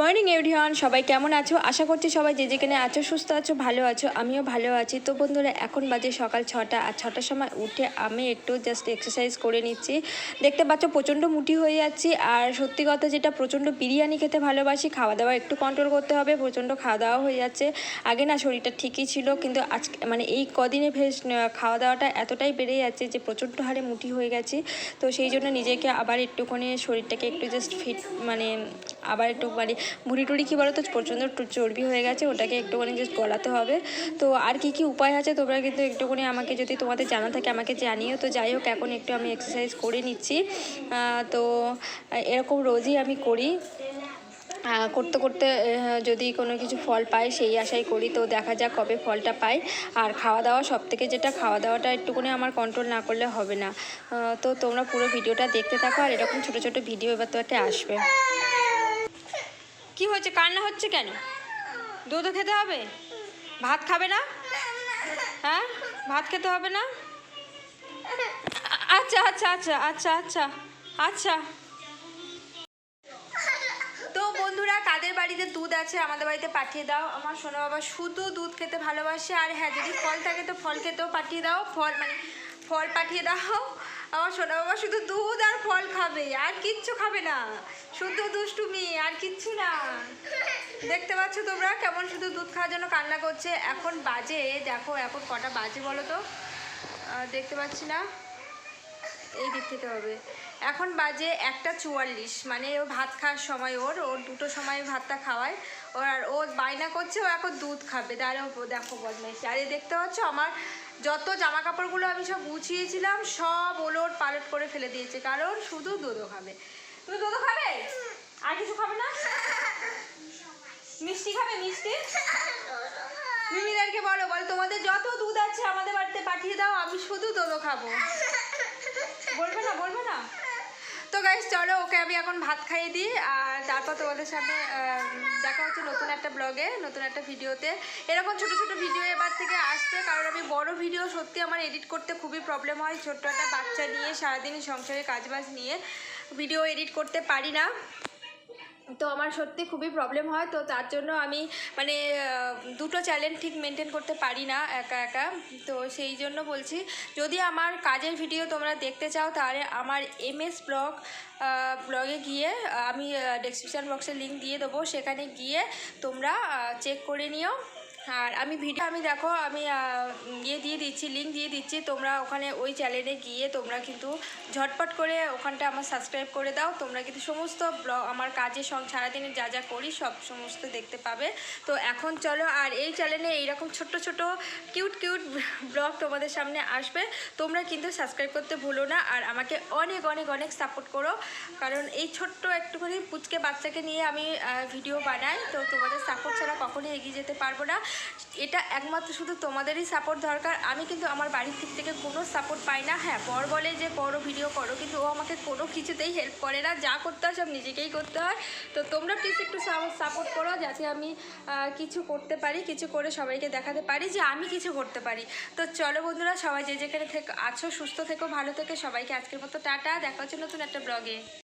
Morning everyone সবাই কেমন আছো? আশা করছি সবাই যে যেখানে আছো, সুস্থ আছো, ভালো আছো। আমিও ভালো আছি। তো বন্ধুরা, এখন বাজে সকাল ছটা। আর ছটার সময় উঠে আমি একটু জাস্ট এক্সারসাইজ করে নিচ্ছি। দেখতে পাচ্ছ, প্রচণ্ড মুটি হয়ে যাচ্ছি। আর সত্যি কথা যেটা, প্রচণ্ড বিরিয়ানি খেতে ভালোবাসি। খাওয়া দাওয়া একটু কন্ট্রোল করতে হবে। প্রচণ্ড খাওয়া দাওয়া হয়ে যাচ্ছে। আগে না, শরীরটা ঠিকই ছিল। কিন্তু আজকে মানে এই কদিনে ফের খাওয়া দাওয়াটা এতটাই বেড়ে যাচ্ছে যে, প্রচণ্ড হারে মুটি হয়ে গেছে। তো সেই জন্য নিজেকে আবার একটুখানি শরীরটাকে একটু জাস্ট ফিট মানে আবার একটু মানে ভুড়ি টুড়ি কী বলো তো, প্রচণ্ড চর্বি হয়ে গেছে, ওটাকে একটুখানি জাস্ট গলাতে হবে। তো আর কি কি উপায় আছে তোমরা কিন্তু একটুখানি আমাকে যদি তোমাদের জানা থাকে আমাকে জানিও। তো যাই হোক, এখন একটু আমি এক্সারসাইজ করে নিচ্ছি। তো এরকম রোজই আমি করি। করতে করতে যদি কোনো কিছু ফল পাই সেই আশাই করি। তো দেখা যাক কবে ফলটা পাই। আর খাওয়া দাওয়া সব থেকে যেটা খাওয়া দাওয়াটা একটুখানি আমার কন্ট্রোল না করলে হবে না। তো তোমরা পুরো ভিডিওটা দেখতে থাকো। আর এরকম ছোটো ছোটো ভিডিও এবার তো একটা আসবে। কি হয়েছে? কান্না হচ্ছে কেন? দুধও খেতে হবে? ভাত খাবে না? হ্যাঁ? ভাত খেতে হবে না? আচ্ছা আচ্ছা আচ্ছা আচ্ছা আচ্ছা আচ্ছা। তো বন্ধুরা, কাদের বাড়িতে দুধ আছে আমাদের বাড়িতে পাঠিয়ে দাও। আমার সোনা বাবা শুধু দুধ খেতে ভালোবাসে। আর হ্যাঁ যদি ফল থাকে তো ফল খেতেও পাঠিয়ে দাও। ফল মানে ফল পাঠিয়ে দাও। আমার সোনা বাবা শুধু দুধ আর ফল খাবে, আর কিচ্ছু খাবে না। শুধু দুষ্টুমি, আর কিচ্ছু না। দেখতে পাচ্ছ তোমরা কেমন শুধু দুধ খাওয়ার জন্য কান্না করছে। এখন বাজে, দেখো এখন কটা বাজে বলো তো? দেখতে পাচ্ছি না। এই দিক থেকে হবে। এখন বাজে একটা চুয়াল্লিশ মানে ও ভাত খাওয়ার সময় ওর ওর দুটো সময় ভাতটা খাওয়ায়। ওর আর ও বায়না করছে, ও এখন দুধ খাবে। তাহলে দেখো বদমাইশি। আর এই দেখতে পাচ্ছ আমার যত জামা কাপড়গুলো আমি সব গুছিয়েছিলাম, সব ওলট পালট করে ফেলে দিয়েছে, কারণ শুধু দুধও খাবে। তুমি দুধও খাবে? আর কিছু খাবে না? মিষ্টি খাবে মিষ্টি? মিমিদেরকে বলো, বল, তোমাদের যত দুধ আছে আমাদের বাড়িতে পাঠিয়ে দাও, আমি শুধু দোদো খাব। বলবে না বলবে না? তো গাইস চলো, ওকে আমি এখন ভাত খাইয়ে দিই, আর তারপর তোমাদের সামনে দেখা হচ্ছে নতুন একটা ব্লগে নতুন একটা ভিডিওতে এরকম ছোট ছোট ভিডিও এবার থেকে আসবে কারণ আমি বড় ভিডিও সত্যি আমার এডিট করতে খুবই প্রবলেম হয়, ছোট্ট একটা বাচ্চা নিয়ে সারাদিন সংসারে কাজবাজ নিয়ে ভিডিও এডিট করতে পারি না। তো আমার সত্যি খুবই প্রবলেম হয়। তো তার জন্য আমি মানে দুটো চ্যানেল ঠিক মেনটেন করতে পারি না একা একা। তো সেই জন্য বলছি, যদি আমার কাজের ভিডিও তোমরা দেখতে চাও, তাহলে আমার এমএস ব্লগ ব্লগে গিয়ে, আমি ডেসক্রিপশান বক্সে লিঙ্ক দিয়ে দেবো। সেখানে গিয়ে তোমরা চেক করে নিও। আর আমি ভিডিও, আমি দেখো, আমি ইয়ে দিয়ে দিচ্ছি লিঙ্ক দিয়ে দিচ্ছি, তোমরা ওখানে ওই চ্যানেলে গিয়ে তোমরা কিন্তু ঝটপট করে ওখানটা আমার সাবস্ক্রাইব করে দাও। তোমরা কিন্তু সমস্ত ব্লগ, আমার কাজে সব সারাদিনে যা যা করি, সব সমস্ত দেখতে পাবে। তো এখন চলো, আর এই চ্যানেলে এইরকম ছোট্ট ছোট কিউট কিউট ব্লগ তোমাদের সামনে আসবে। তোমরা কিন্তু সাবস্ক্রাইব করতে ভুলো না, আর আমাকে অনেক অনেক অনেক সাপোর্ট করো। কারণ এই ছোট্ট একটুখানি পুচকে বাচ্চাকে নিয়ে আমি ভিডিও বানাই, তো তোমাদের সাপোর্ট ছাড়া কখনোই এগিয়ে যেতে পারব না। এটা একমাত্র শুধু তোমাদেরই সাপোর্ট দরকার। আমি কিন্তু আমার বাড়ির দিক থেকে কোনো সাপোর্ট পাই না। হ্যাঁ পর বলে যে করো ভিডিও করো। কিন্তু ও আমাকে কোনো কিছুতেই হেল্প করে না। যা করতে হয়, সব নিজেকেই করতে হয়। তো তোমরা প্লিজ একটু সাপোর্ট করো, যাতে আমি কিছু করতে পারি, কিছু করে সবাইকে দেখাতে পারি যে, আমি কিছু করতে পারি। তো চলো বন্ধুরা, সবাই যে যেখানে থেকে আছো, সুস্থ থেকো, ভালো থেকে। সবাইকে আজকের মতো টাটা। দেখা হচ্ছে নতুন একটা ব্লগে